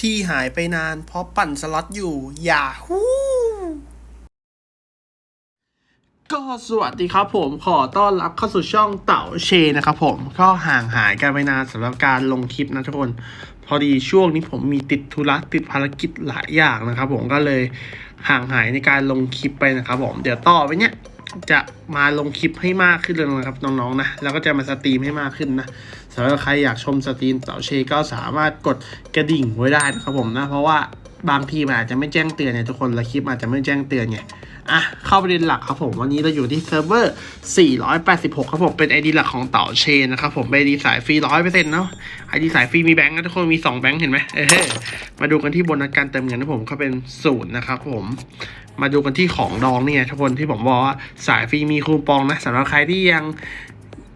ที่หายไปนานเพราะปั่นสล็อตอยู่ อย่าฮู้ก็สวัสดีครับผมขอต้อนรับเข้าสู่ช่องเต่าเชนะครับผมก็ห่างหายกันไปนานสำหรับการลงคลิปนะทุกคน พอดีช่วงนี้ผมมีติดธุระติดภารกิจหลายอย่างนะครับผมก็เลยห่างหายในการลงคลิปไปนะครับผมเดี๋ยวต่อไปเนี้ย จะมาลงคลิปให้มากขึ้นเลยนะครับน้องๆนะแล้วก็จะมาสตรีมให้มากขึ้นนะสำหรับใครอยากชมสตรีมเต่าเชก็สามารถกดกระดิ่งไว้ได้นะครับผมนะเพราะว่า บางทีมันอาจจะไม่แจ้งเตือนเนี่ยทุกคนและคลิปอาจจะไม่แจ้งเตือนไงอะเข้าประเด็นหลักครับผมวันนี้เราอยู่ที่เซิร์ฟเวอร์ 486 ครับผมเป็น ID หลักของเต่าเชนนะครับผมเป็น ID สายฟรี100%เปอร์เซ็นต์เนาะ ID สายฟรีมีแบงค์นะทุกคนมี 2 แบงค์เห็นไหมเออมาดูกันที่บนัสการเติมเงินนะผมเขาเป็นศูนย์นะครับผมมาดูกันที่ของดองเนี่ยทุกคนที่ผมบอกว่าสายฟรีมีคูปองนะสำหรับใครที่ยัง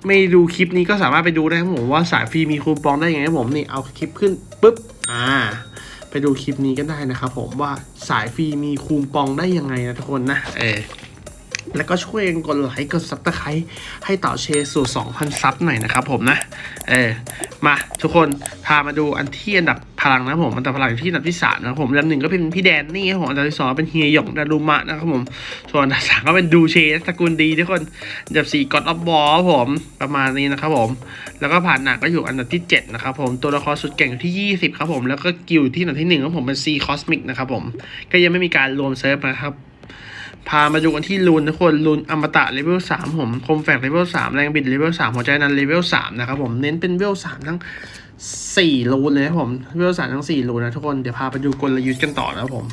ไม่ดูคลิปนี้ก็สามารถไปดูได้ครับผมว่าสายฟรีมีคูปองได้ยังไงผมนี่เอาคลิปขึ้นปุ๊บอ่า ไปดูคลิปนี้กันได้นะครับผมว่าสายฟรีมีคูมปองได้ยังไงนะทุกคนนะเออแล้วก็ช่วยกันกดไลค์กดซับสไครต์ให้ต่อเชร์สู่ 2,000 ซับหน่อยนะครับผมนะ เออ มาทุกคนพามาดูอันที่อันดับ พลังนะผมอันดับพลังที่อันดับที่สามนะผมอันดับหนึ่งก็เป็นพี่แดนนี่ครับผมอันดับที่สองเป็นเฮียหยงดารุมะนะครับผม ส่วนอันดับสามก็เป็นดูเชสกุลดีทุกคนอันดับสี่กอดออฟบอลผมประมาณนี้นะครับผม แล้วก็ผ่านหนักก็อยู่อันดับที่เจ็ดนะครับผมตัวละครสุดเก่งอยู่ที่ยี่สิบครับผมแล้วก็กิลที่อันดับที่หนึ่งครับผมเป็นซีคอสมิกนะครับผมก็ยังไม่มีการรวมเซิร์ฟนะครับ พามาดูกันที่ลูนทุกคนลูนอมตะเลเวลสามผมคมแฝกเลเวลสามแรงบิดเลเวลสามหัวใจนั้นเลเวลสามนะครับผมเน้นเป็นเลเวลสามทั้งสี่ลูนเลยนะผมเลเวลสามทั้งสี่ลูนนะทุกคนเดี๋ยวพาไปดูกลยุทธ์กันต่อนะผม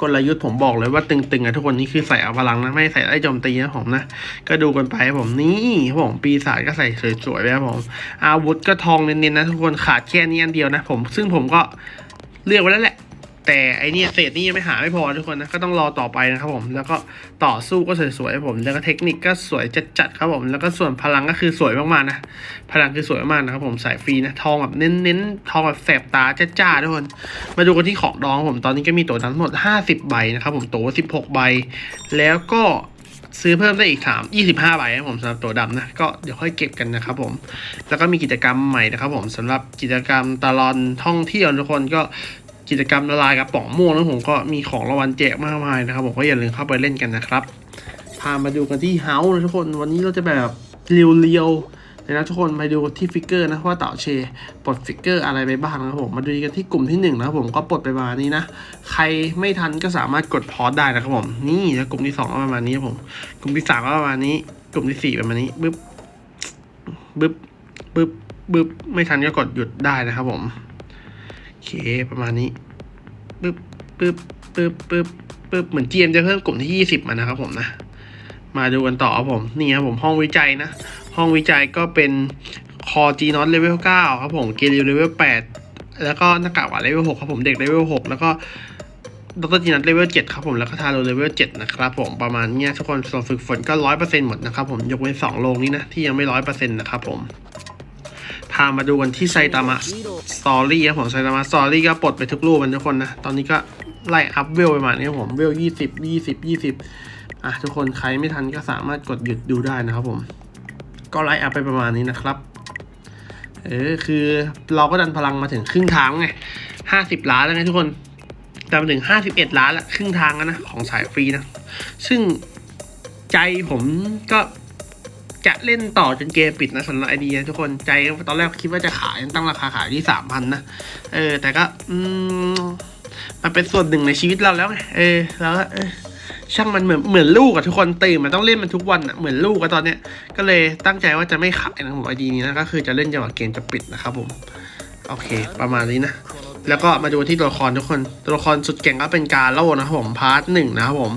กลยุทธ์ผมบอกเลยว่าตึงๆอะทุกคนนี่คือใส่เอาพลังนะไม่ใส่ไล่โจมตีนะผมนะก็ดูกันไปผมนี่ผมปีศาจก็ใส่สวยๆไปครับผม อาวุธก็ทองเน้นๆนะทุกคนขาดแค่นี้อันเดียวนะผมซึ่งผมก็เลือกไว้แล้วแหละ แต่ไอเนี่ยเศษนี่ยังไม่หาไม่พอทุกคนนะก็ต้องรอต่อไปนะครับผมแล้วก็ต่อสู้ก็สวยๆผมแล้วก็เทคนิคก็สวยจัดๆครับผมแล้วก็ส่วนพลังก็คือสวยมากๆนะพลังคือสวยมากนะครับผมสายฟรีนะทองแบบเน้นๆทองแบบแสบตาจ้าๆทุกคน มาดูกันที่ของดองผมตอนนี้ก็มีตัวทั้งหมด 50 ใบนะครับผมตัว16 ใบ แล้วก็ซื้อเพิ่มได้อีก3 25ใบครับผมสำหรับตัวดำนะ ก็เดี๋ยวค่อยเก็บกันนะครับผม แล้วก็มีกิจกรรมใหม่นะครับผมสำหรับกิจกรรมตลอดท่องเที่ยวทุกคนก็ กิจกรรมละลายกระป๋องม่วงแล้วผมก็มีของรางวัลแจกมากมายนะครับผมก็อย่าลืมเข้าไปเล่นกันนะครับ พามาดูกันที่เฮาส์นะทุกคนวันนี้เราจะแบบเรียวๆเลยนะทุกคนมาดูที่ฟิกเกอร์นะว่าเต่าเชปลดฟิกเกอร์อะไรไปบ้างนะครับผมมาดูกันที่กลุ่มที่หนึ่งนะครับผมก็ปลดไปประมาณนี้นะใครไม่ทันก็สามารถกดพอสได้นะครับผมนี่แล้วกลุ่มที่สองก็ประมาณนี้ผมกลุ่มที่สามก็ประมาณนี้ กลุ่มที่สี่ประมาณนี้บึ๊บบึ๊บบึ๊บบึ๊บไม่ทันก็กดหยุดได้นะครับผม เค ประมาณนี้บึ๊บบึ๊บบึ๊บบึ๊บบึ๊บเหมือนเจียมจะเพิ่มกลุ่มที่ยี่สิบมานะครับผมนะ มาดูกันต่อครับผม นี่ครับผมห้องวิจัยนะ ห้องวิจัยก็เป็นคอจีนอตเลเวล9ครับผมเกลิวเลเวล8แล้วก็หน้ากากหวานเลเวล6ครับผมเด็กเลเวล6แล้วก็ดรจีนัทเลเวล7ครับผมแล้วก็ทาโรเลเวล7นะครับผมประมาณเนี้ยทุกคนส่วนฝึกฝนก็ร้อยเปอร์เซ็นต์หมดนะครับผมยกเว้นสองโรงนี้นะที่ยังไม่ร้อยเปอร์เซ็นต์นะครับผม พามาดูกันที่ไซตามะสตอรี่ครับผมไซตามะสตอรี่ก็ปลดไปทุกรูปมันทุกคนนะ ตอนนี้ก็ไล่อัพเวลไประมาณนี้ครับผมเวลยี่สิบยี่สิบยี่สิบอะทุกคนใครไม่ทันก็สามารถกดหยุดดูได้นะครับผม ก็ไล่อัพไปประมาณนี้นะครับ เออคือเราก็ดันพลังมาถึงครึ่งทางไงห้าสิบล้านแล้วไงทุกคนแต่มาถึงห้าสิบเอ็ดล้านละครึ่งทางแล้วนะของสายฟรีนะ ซึ่งใจผมก็ จะเล่นต่อจนเกมปิดนะสำหรับไอเดียทุกคนใจตอนแรกคิดว่าจะขายตั้งราคาขายที่สามพันนะ เออ แต่ก็อืมมันเป็นส่วนหนึ่งในชีวิตเราแล้วไงเออแล้วก็ช่างมันเหมือนเหมือนลูกอะทุกคนตื่นมันต้องเล่นมันทุกวันอะเหมือนลูกอะตอนเนี้ยก็เลยตั้งใจว่าจะไม่ขายนะผมไอดีนี้นะก็คือจะเล่นจนกว่าเกมจะปิดนะครับผมโอเค ประมาณนี้นะแล้วก็มาดูที่ตัวละครทุกคน ตัวละครสุดเก่งก็เป็นกาโร่นะครับผมพาร์ทหนึ่งนะครับผม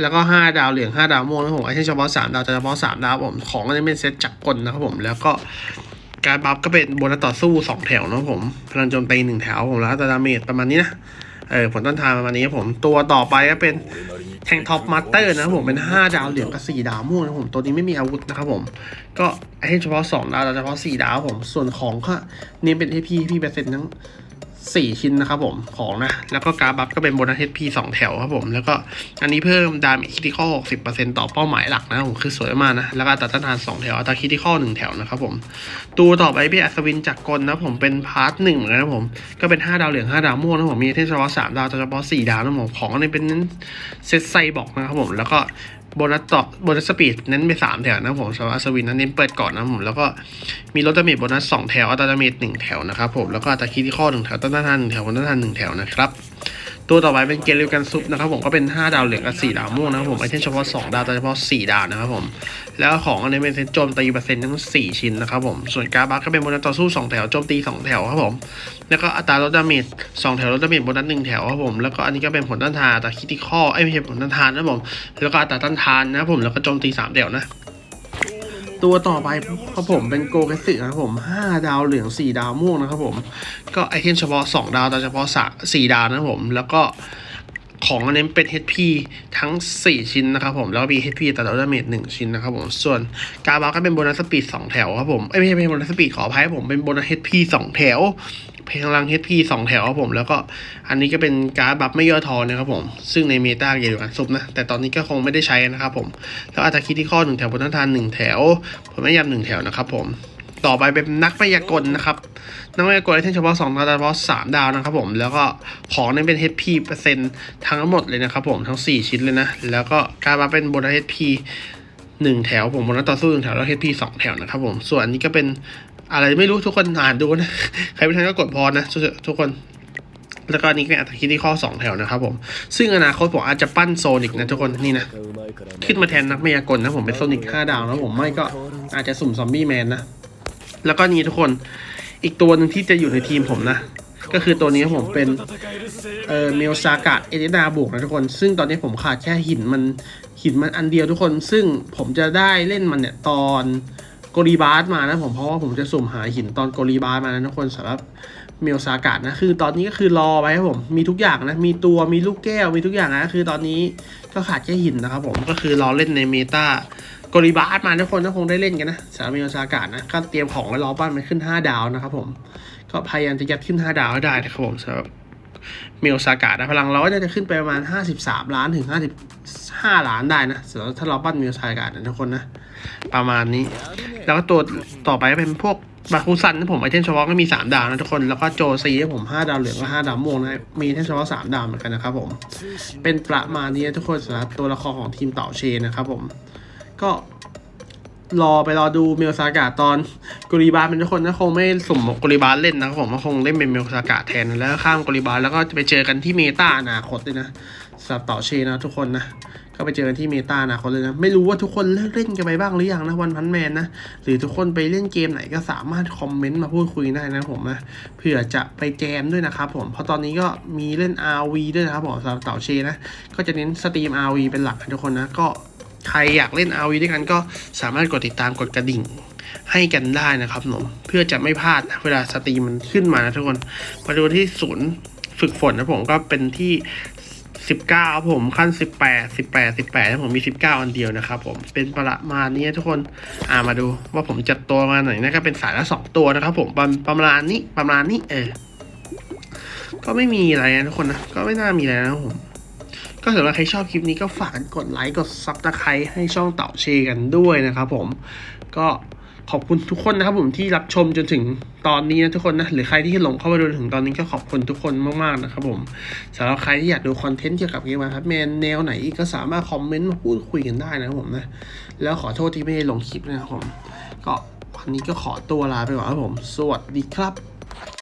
แล้วก็ห้าดาวเหลืองห้าดาวม่วงนะผมไอ้ที่เฉพาะสามดาวแต่เฉพาะสามดาวผมของก็จะเป็นเซตจักรกลนะครับผมแล้วก็การบัฟก็เป็นโบนัสต่อสู้สองแถวนะผมพลังโจมตีหนึ่งแถวผมแล้วแต่ดาเมจประมาณนี้นะเออผลต้นทานประมาณนี้ครับผมตัวต่อไปก็เป็นแทงท็อปมาสเตอร์นะครับผมเป็น 5 ดาวเหลืองกับ4ดาวม่วงนะผมตัวนี้ไม่มีอาวุธนะครับผมก็ให้เฉพาะ 2 ดาวแต่เฉพาะ 4 ดาวผมส่วนของก็เน้นเป็น AP พี่เปอร์เซ็นต์ทั้ง สี่ชิ้นนะครับผมของนะ แล้วก็การบัฟก็เป็นโบนัส HP สองแถวครับผม แล้วก็อันนี้เพิ่มดาเมจคิติคอลหกสิบเปอร์เซ็นต์ต่อเป้าหมายหลักนะผมคือสวยมากนะ แล้วก็อัตาต้านทานสองแถวอัตราคิติคอลหนึ่งแถวนะครับผมตัวต่อไปเป็นอัศวินจากกลนะผมเป็นพาร์ทหนึ่งเหมือนกันนะผมก็เป็นห้าดาวเหลืองห้าดาวม่วงนะผมมีเทสเฉพาะสามดาวแต่เฉพาะสี่ดาวนะผมของอันนี้เป็นเซตไซบอกนะครับผมแล้วก็ โบนัสต่อโบนัสสปีดเน้นไปสามแถวนะผมสำหรับอัศวินนั้นเน้นเปิดก่อนนะผมแล้วก็มีลดดาเมจโบนัสสองแถวอัตราดาเมจหนึ่งแถวนะครับผมแล้วก็อัตราคิดที่ข้อหนึ่งแถวต้านทานหนึ่งแถวต้านทานหนึ่งแถวนะครับ ตัวต่อไปเป็นเกลิวกันซุปนะครับผมก็เป็น 5 ดาวเหลืองกับ4ดาวม่วงนะครับผมไอเทมเฉพาะ 2 ดาวแต่เฉพาะ 4 ดาวนะครับผมแล้วของอันนี้เป็นเซตโจมตีเปอร์เซ็นต์ทั้ง 4 ชิ้นนะครับผมส่วนการบัคก็เป็นโบนัสต่อสู้ 2 แถวโจมตี 2 แถวครับผมแล้วก็อัตราลดดาเมจสองแถวลดดาเมจโบนัสหนึ่งแถวครับผมแล้วก็อันนี้ก็เป็นผลต้านทานอัตราคิติคอไอ้ไม่ใช่ผลต้านทานนะครับผมแล้วก็อัตราต้านทานนะครับผมแล้วก็โจมตีสามแถวนะ ตัวต่อไปครับผมเป็นโกเกสึนะครับผมห้าดาวเหลืองสี่ดาวม่วงนะครับผม ก็ไอเทมเฉพาะสองดาวแต่เฉพาะสามสี่ดาวนะครับผม แล้วก็ ของอันนี้เป็น HP ทั้ง 4 ชิ้นนะครับผม แล้วก็มี HP แต่ละดาเมจ1ชิ้นนะครับผม ส่วนการบาก็เป็นโบนัสสปีด2แถวครับผมเอ้ไม่ใช่ไม่ใช่โบนัสสปีดขออภัยผมเป็นโบนัส HP 2แถวเพลงลัง HP 2แถวครับผม แล้วก็อันนี้ก็เป็นการดบัฟไม่ย่อทอนะครับผม ซึ่งในเมตาเกี่ยวกับซุปนะ แต่ตอนนี้ก็คงไม่ได้ใช้นะครับผม แล้วอาจจะคิดที่ข้อหนึ่งแถวบนต้านทานหนึ่งแถวผลไม่ยำหนึ่งแถวนะครับผม ต่อไปเป็นนักพยากลนะครับ นักพยากลไอเทมเฉพาะ2ดาวเฉพาะ3ดาวนะครับผม แล้วก็ของนั้นเป็น HP เปอร์เซ็นต์ทั้งหมดเลยนะครับผมทั้ง 4 ชิ้นเลยนะ แล้วก็การมาเป็นโบนัส HP หนึ่งแถวผมโบนัสต่อสู้หนึ่งแถวแล้ว HP สองแถวนะครับผม ส่วนอันนี้ก็เป็นอะไรไม่รู้ทุกคนอ่านดูนะ ใครไม่ทันก็กดพอนะทุกคนแล้วก็อันนี้เป็นอัตราคิดที่ข้อ 2 แถวนะครับผม ซึ่งอนาคตผมอาจจะปั้นโซนิกนะทุกคนนี่นะ ขึ้นมาแทนนักมายากลนะผมเป็นโซนิก5ดาวนะผมไม่ก็อาจจะสุ่มซอมบี้แมนนะ แล้วก็นี่ทุกคนอีกตัวหนึ่งที่จะอยู่ในทีมผมนะ ก็คือตัวนี้ผมเป็นเอ่อเมลซากะเอเดนาบวกนะทุกคน ซึ่งตอนนี้ผมขาดแค่หินมันหินมันอันเดียวทุกคน ซึ่งผมจะได้เล่นมันเนี่ยตอนโกลีบาร์มานะผมเพราะว่าผมจะสุ่มหาหินตอนโกลีบาร์มานะทุกคนสำหรับเมลซากะนะคือตอนนี้ก็คือรอไว้ครับผมมีทุกอย่างนะมีตัวมีลูกแก้วมีทุกอย่างนะคือตอนนี้ก็ขาดแค่หินนะครับผมก็คือรอเล่นในเมตา กลิบาสมาทุกคนก็คงได้เล่นกันนะสามีโอซากานะก็เตรียมของไว้รอบ้านมันขึ้น 5 ดาวนะครับผม ก็พยายามจะยัดขึ้น 5 ดาวให้ได้นะครับผมสำหรับเมลซากานะพลังเราก็จะขึ้นไปประมาณ 53 ล้านถึง 55 ล้านได้นะสำหรับถ้าเราปั้นเมลซากานะทุกคนนะ ประมาณนี้ แล้วก็ตัวต่อไปเป็นพวกบาคูซันนะผมไอเทมเฉพาะก็มี 3 ดาวนะทุกคน แล้วก็โจซีให้ผม 5 ดาวเหลืองก็5ดาวม่วงนะมีไอเทมเฉพาะ3ดาวเหมือนกันนะครับผม เป็นประมาณนี้ทุกคนสำหรับตัวละครของทีมเต่าเชนนะครับผม ก็รอไปรอดูเมลซากาตอนกุริบาเป็นทุกคนนะคงไม่สมกุริบาเล่นนะผมก็คงเล่นเป็นเมลซากาแทนแล้วข้ามกุริบาแล้วก็จะไปเจอกันที่เมตาอนาคตเลยนะสับต่อเชนะทุกคนนะก็ไปเจอกันที่เมตาอนาคตเลยนะไม่รู้ว่าทุกคนเลิกเล่นกันไปบ้างหรือยังนะวันพันแมนนะหรือทุกคนไปเล่นเกมไหนก็สามารถคอมเมนต์มาพูดคุยได้นะผมนะเผื่อจะไปแจมด้วยนะครับผมเพราะตอนนี้ก็มีเล่น RV ด้วยนะครับผมสับเต่าเชนะก็จะเน้นสตรีม RV เป็นหลักนะทุกคนนะก็ ใครอยากเล่น RV ด้วยกันก็สามารถกดติดตามกดกระดิ่งให้กันได้นะครับผมเพื่อจะไม่พลาดเวลาสตรีมมันขึ้นมานะทุกคนมาดูที่ศูนย์ฝึกฝนนะผมก็เป็นที่ 19 ผมขั้น 18 18 18นะผมมี 19 อันเดียวนะครับผมเป็นประมาณนี้ทุกคนอ่ามาดูว่าผมจัดตัวมาไหนนะก็เป็นสายละสองตัวนะครับผมประประมาณนี้ประมาณนี้เออก็ไม่มีอะไรนะทุกคนนะก็ไม่น่ามีอะไรนะผม ก็สำหรับใครชอบคลิปนี้ก็ฝากกดไลค์กดซับสไครต์ให้ช่องเต่าเชกันด้วยนะครับผมก็ขอบคุณทุกคนนะครับผมที่รับชมจนถึงตอนนี้นะทุกคนนะหรือใครที่หลงเข้ามาดูถึงตอนนี้ก็ขอบคุณทุกคนมากๆนะครับผมสำหรับใครที่อยากดูคอนเทนต์เกี่ยวกับเกมครับแมนแนวไหนกก็สามารถคอมเมนต์มาพูดคุยกันได้นะครับผมนะแล้วขอโทษที่ไม่ได้ลงคลิปนะครับผมก็วันนี้ก็ขอตัวลาไปก่อนครับผม สวัสดีครับ